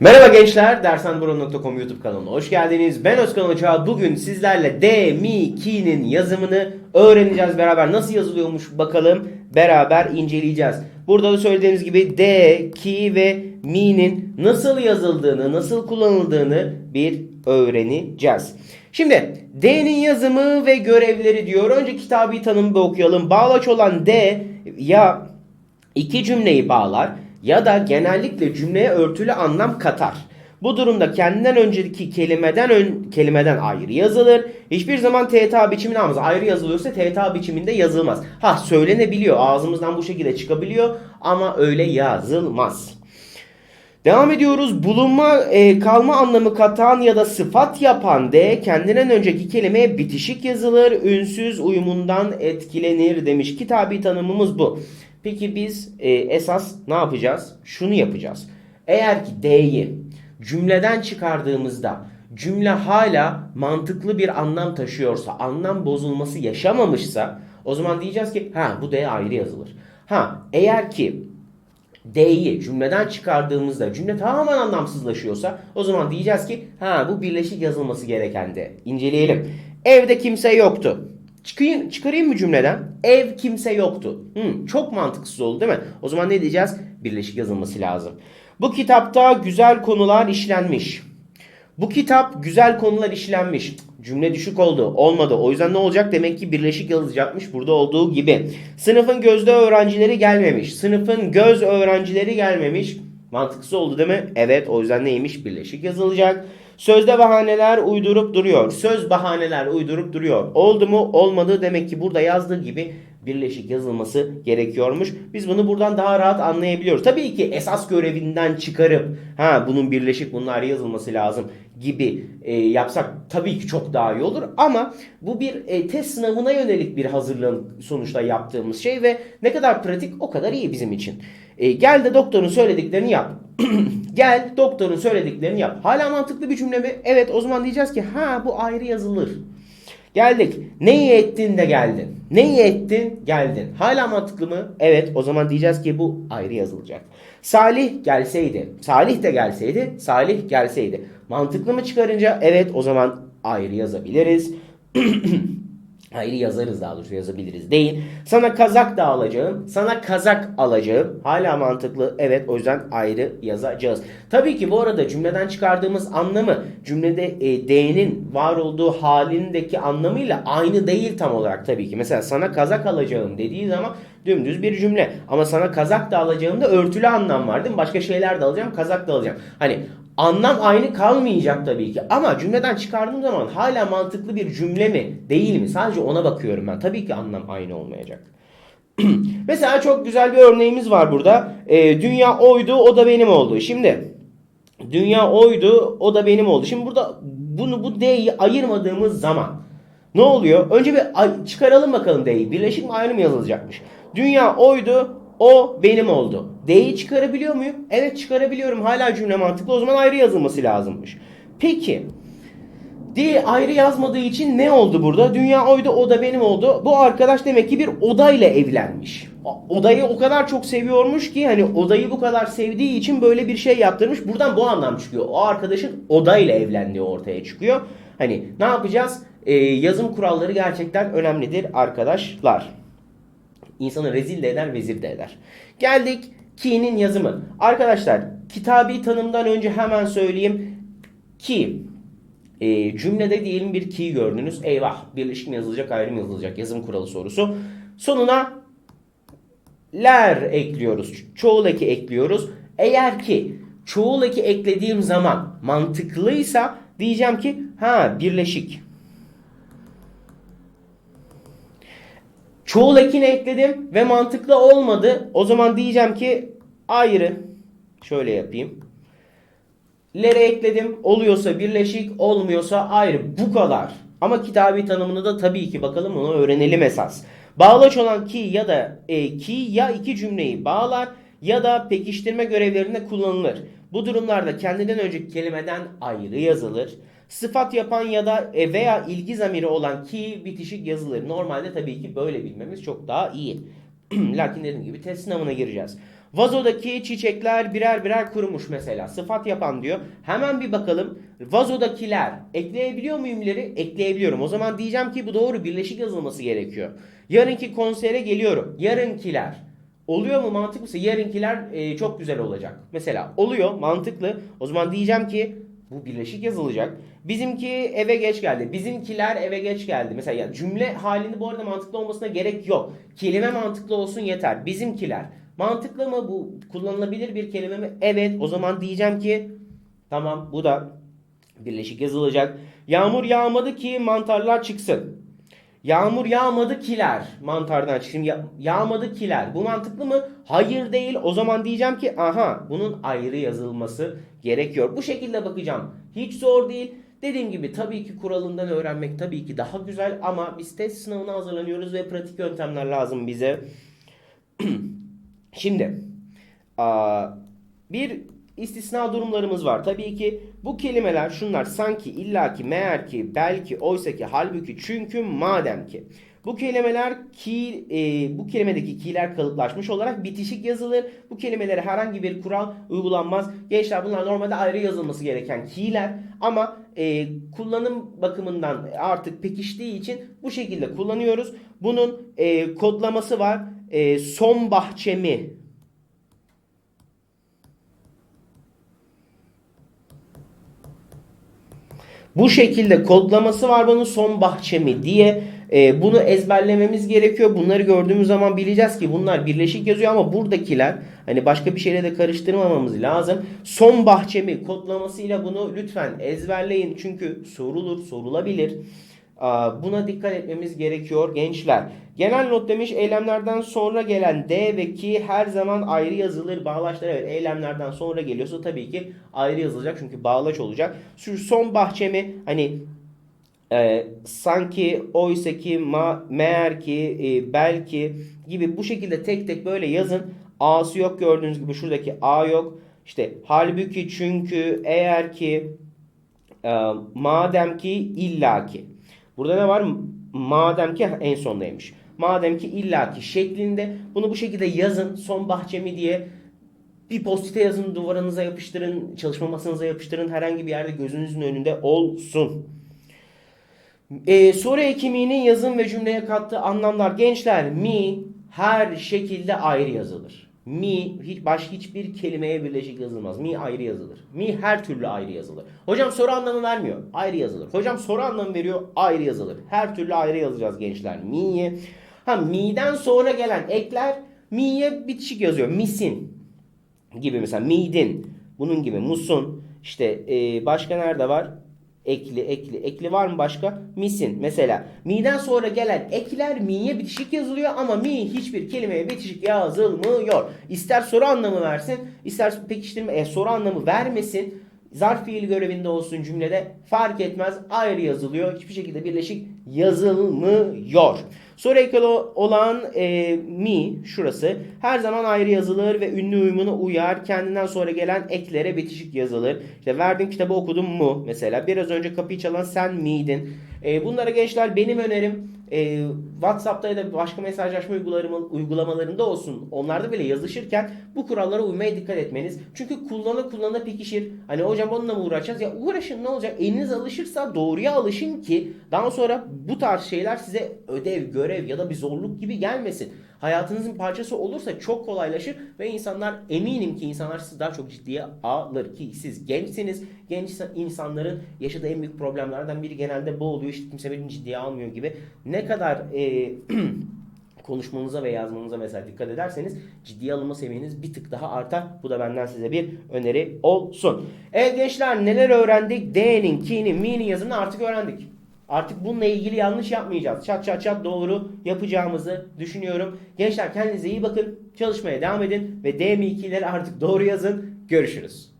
Merhaba gençler, dersanburo.com YouTube kanalına hoş geldiniz. Ben Özkan Hoca. Bugün sizlerle D, Mi, Ki'nin yazımını öğreneceğiz beraber. Nasıl yazılıyormuş bakalım beraber inceleyeceğiz. Burada da söylediğimiz gibi D, Ki ve Mi'nin nasıl yazıldığını, nasıl kullanıldığını bir öğreneceğiz. Şimdi D'nin yazımı ve görevleri diyor. Önce kitabı tanımı okuyalım. Bağlaç olan D ya iki cümleyi bağlar ya da genellikle cümleye örtülü anlam katar. Bu durumda kendinden önceki kelimeden ön, kelimeden ayrı yazılır. Hiçbir zaman TTA biçiminde almaz. Ayrı yazılıyorsa TTA biçiminde yazılmaz. Ha söylenebiliyor. Ağzımızdan bu şekilde çıkabiliyor ama öyle yazılmaz. Devam ediyoruz. Bulunma, e, kalma anlamı katan ya da sıfat yapan de kendinden önceki kelimeye bitişik yazılır. Ünsüz uyumundan etkilenir demiş. Kitabi tanımımız bu. Peki biz e, esas ne yapacağız? Şunu yapacağız. Eğer ki D'yi cümleden çıkardığımızda cümle hala mantıklı bir anlam taşıyorsa, anlam bozulması yaşamamışsa o zaman diyeceğiz ki ha bu D ayrı yazılır. Ha eğer ki D'yi cümleden çıkardığımızda cümle tamamen anlamsızlaşıyorsa o zaman diyeceğiz ki ha bu birleşik yazılması gereken de. İnceleyelim. Evde kimse yoktu. Çıkayım, çıkarayım mı cümleden? Ev kimse yoktu. Hmm, çok mantıksız oldu değil mi? O zaman ne diyeceğiz? Birleşik yazılması lazım. Bu kitapta güzel konular işlenmiş. Bu kitap güzel konular işlenmiş. Cümle düşük oldu. Olmadı. O yüzden ne olacak? Demek ki birleşik yazacakmış burada olduğu gibi. Sınıfın gözde öğrencileri gelmemiş. Sınıfın göz öğrencileri gelmemiş. Mantıksız oldu değil mi? Evet. O yüzden neymiş? Birleşik yazılacak. Sözde bahaneler uydurup duruyor. Söz bahaneler uydurup duruyor. Oldu mu? Olmadı. Demek ki burada yazdığı gibi birleşik yazılması gerekiyormuş. Biz bunu buradan daha rahat anlayabiliyoruz. Tabii ki esas görevinden çıkarıp ha bunun birleşik bunlar yazılması lazım gibi e, yapsak tabii ki çok daha iyi olur ama bu bir e, test sınavına yönelik bir hazırlığın sonuçta yaptığımız şey ve ne kadar pratik o kadar iyi bizim için. E, gel de doktorun söylediklerini yap. gel doktorun söylediklerini yap. Hala mantıklı bir cümle mi? Evet o zaman diyeceğiz ki ha bu ayrı yazılır. Geldik. Neyi ettin de geldin? Neyi ettin geldin? Hala mantıklı mı? Evet o zaman diyeceğiz ki bu ayrı yazılacak. Salih gelseydi. Salih de gelseydi. Salih gelseydi. Mantıklı mı çıkarınca? Evet o zaman ayrı yazabiliriz. Ayrı yazarız daha doğrusu yazabiliriz değil. Sana kazak da alacağım. Sana kazak alacağım. Hala mantıklı. Evet o yüzden ayrı yazacağız. Tabii ki bu arada cümleden çıkardığımız anlamı cümlede e, D'nin var olduğu halindeki anlamıyla aynı değil tam olarak tabii ki. Mesela sana kazak alacağım dediği zaman dümdüz bir cümle. Ama sana kazak da alacağım da örtülü anlam var değil mi? Başka şeyler de alacağım, kazak da alacağım. Hani Anlam aynı kalmayacak tabii ki ama cümleden çıkardığım zaman hala mantıklı bir cümle mi değil mi? Sadece ona bakıyorum ben. Tabii ki anlam aynı olmayacak. Mesela çok güzel bir örneğimiz var burada. Ee, dünya oydu o da benim oldu. Şimdi dünya oydu o da benim oldu. Şimdi burada bunu bu D'yi ayırmadığımız zaman ne oluyor? Önce bir çıkaralım bakalım D'yi. Birleşik mi ayrı mı yazılacakmış? Dünya oydu o benim oldu. D'yi çıkarabiliyor muyum? Evet çıkarabiliyorum. Hala cümle mantıklı. O zaman ayrı yazılması lazımmış. Peki. D ayrı yazmadığı için ne oldu burada? Dünya oydu, o da benim oldu. Bu arkadaş demek ki bir odayla evlenmiş. Odayı o kadar çok seviyormuş ki hani odayı bu kadar sevdiği için böyle bir şey yaptırmış. Buradan bu anlam çıkıyor. O arkadaşın odayla evlendiği ortaya çıkıyor. Hani ne yapacağız? Ee, yazım kuralları gerçekten önemlidir arkadaşlar. İnsanı rezil de eder, vezir de eder. Geldik ki'nin yazımı. Arkadaşlar kitabi tanımdan önce hemen söyleyeyim. Ki e, cümlede diyelim bir ki gördünüz. Eyvah birleşik yazılacak ayrı yazılacak yazım kuralı sorusu. Sonuna ler ekliyoruz. Çoğul eki ekliyoruz. Eğer ki çoğul eki eklediğim zaman mantıklıysa diyeceğim ki ha birleşik. Çoğul ekini ekledim ve mantıklı olmadı. O zaman diyeceğim ki ayrı. Şöyle yapayım. Lere ekledim. Oluyorsa birleşik, olmuyorsa ayrı. Bu kadar. Ama kitabi tanımını da tabii ki bakalım onu öğrenelim esas. Bağlaç olan ki ya da e, ki ya iki cümleyi bağlar ya da pekiştirme görevlerinde kullanılır. Bu durumlarda kendinden önceki kelimeden ayrı yazılır. Sıfat yapan ya da e, veya ilgi zamiri olan ki bitişik yazılır. Normalde tabii ki böyle bilmemiz çok daha iyi. Lakin dediğim gibi test sınavına gireceğiz. Vazodaki çiçekler birer birer kurumuş mesela. Sıfat yapan diyor. Hemen bir bakalım. Vazodakiler. Ekleyebiliyor muyum ileri? Ekleyebiliyorum. O zaman diyeceğim ki bu doğru birleşik yazılması gerekiyor. Yarınki konsere geliyorum. Yarınkiler. Oluyor mu mantıklısı? Yarınkiler e, çok güzel olacak. Mesela oluyor mantıklı. O zaman diyeceğim ki bu birleşik yazılacak. Bizimki eve geç geldi. Bizimkiler eve geç geldi. Mesela ya cümle halinde bu arada mantıklı olmasına gerek yok. Kelime mantıklı olsun yeter. Bizimkiler. Mantıklı mı bu? Kullanılabilir bir kelime mi? Evet. O zaman diyeceğim ki tamam bu da birleşik yazılacak. Yağmur yağmadı ki mantarlar çıksın. Yağmur yağmadı kiler mantardan çıksın. Ya- yağmadı kiler. Bu mantıklı mı? Hayır değil. O zaman diyeceğim ki aha bunun ayrı yazılması gerekiyor. Bu şekilde bakacağım. Hiç zor değil. Dediğim gibi tabii ki kuralından öğrenmek tabii ki daha güzel ama biz test sınavına hazırlanıyoruz ve pratik yöntemler lazım bize. Şimdi bir istisna durumlarımız var. Tabii ki bu kelimeler şunlar sanki, illaki, meğer ki, belki, oysa ki, halbuki, çünkü, madem ki. Bu kelimeler ki e, bu kelimedeki ki'ler kalıplaşmış olarak bitişik yazılır. Bu kelimelere herhangi bir kural uygulanmaz. Gençler bunlar normalde ayrı yazılması gereken ki'ler ama e, kullanım bakımından artık pekiştiği için bu şekilde kullanıyoruz. Bunun e, kodlaması var. E, son bahçemi Bu şekilde kodlaması var bunun son bahçemi diye. E, bunu ezberlememiz gerekiyor. Bunları gördüğümüz zaman bileceğiz ki bunlar birleşik yazıyor ama buradakiler hani başka bir şeyle de karıştırmamamız lazım. Son bahçemi kodlamasıyla bunu lütfen ezberleyin. Çünkü sorulur, sorulabilir. Buna dikkat etmemiz gerekiyor gençler. Genel not demiş eylemlerden sonra gelen D ve ki her zaman ayrı yazılır. Bağlaçlar evet eylemlerden sonra geliyorsa tabii ki ayrı yazılacak çünkü bağlaç olacak. Şu son bahçemi hani e, sanki, oysa ki, ma, meğer ki, e, belki gibi bu şekilde tek tek böyle yazın. A'sı yok gördüğünüz gibi şuradaki A yok. İşte halbuki, çünkü, eğer ki, e, madem ki, illaki. Burada ne var? Madem ki en sondaymış. Madem ki illaki şeklinde bunu bu şekilde yazın. Son bahçemi diye bir postite yazın, duvarınıza yapıştırın, çalışma masanıza yapıştırın. Herhangi bir yerde gözünüzün önünde olsun. Ee, soru ekiminin yazım ve cümleye kattığı anlamlar. Gençler mi her şekilde ayrı yazılır. Mi hiç baş hiçbir kelimeye birleşik yazılmaz. Mi ayrı yazılır. Mi her türlü ayrı yazılır. Hocam soru anlamı vermiyor. Ayrı yazılır. Hocam soru anlamı veriyor. Ayrı yazılır. Her türlü ayrı yazacağız gençler. Mi'yi. Ha mi'den sonra gelen ekler mi'ye bitişik yazıyor. Misin gibi mesela midin. Bunun gibi musun. İşte e, başka nerede var? Ekli, ekli, ekli var mı başka? Misin mesela. Mi'den sonra gelen ekler mi'ye bitişik yazılıyor ama mi hiçbir kelimeye bitişik yazılmıyor. İster soru anlamı versin, ister pekiştirme, e, soru anlamı vermesin. Zarf fiil görevinde olsun cümlede fark etmez ayrı yazılıyor. Hiçbir şekilde birleşik yazılmıyor. Soru ekli olan e, mi şurası her zaman ayrı yazılır ve ünlü uyumuna uyar. Kendinden sonra gelen eklere bitişik yazılır. İşte verdiğim kitabı okudum mu mesela. Biraz önce kapıyı çalan sen miydin? E, bunlara gençler benim önerim e, WhatsApp'ta ya da başka mesajlaşma uygulamalarında olsun. Onlarda bile yazışırken bu kurallara uymaya dikkat etmeniz. Çünkü kullana kullana pekişir. Hani hocam onunla mı uğraşacağız? Ya uğraşın ne olacak? Eliniz alışırsa doğruya alışın ki daha sonra bu tarz şeyler size ödev, görev ya da bir zorluk gibi gelmesin. Hayatınızın parçası olursa çok kolaylaşır ve insanlar eminim ki insanlar sizi daha çok ciddiye alır ki siz gençsiniz. Genç insanların yaşadığı en büyük problemlerden biri genelde bu oluyor. İşte kimse beni ciddiye almıyor gibi. Ne kadar e, konuşmanıza ve yazmanıza mesela dikkat ederseniz ciddiye alınma seviyeniz bir tık daha artar. Bu da benden size bir öneri olsun. Evet gençler neler öğrendik? D'nin, ki'nin, mi'nin yazımını artık öğrendik. Artık bununla ilgili yanlış yapmayacağız. Çat çat çat doğru yapacağımızı düşünüyorum. Gençler kendinize iyi bakın. Çalışmaya devam edin. Ve D mi 2'leri artık doğru yazın. Görüşürüz.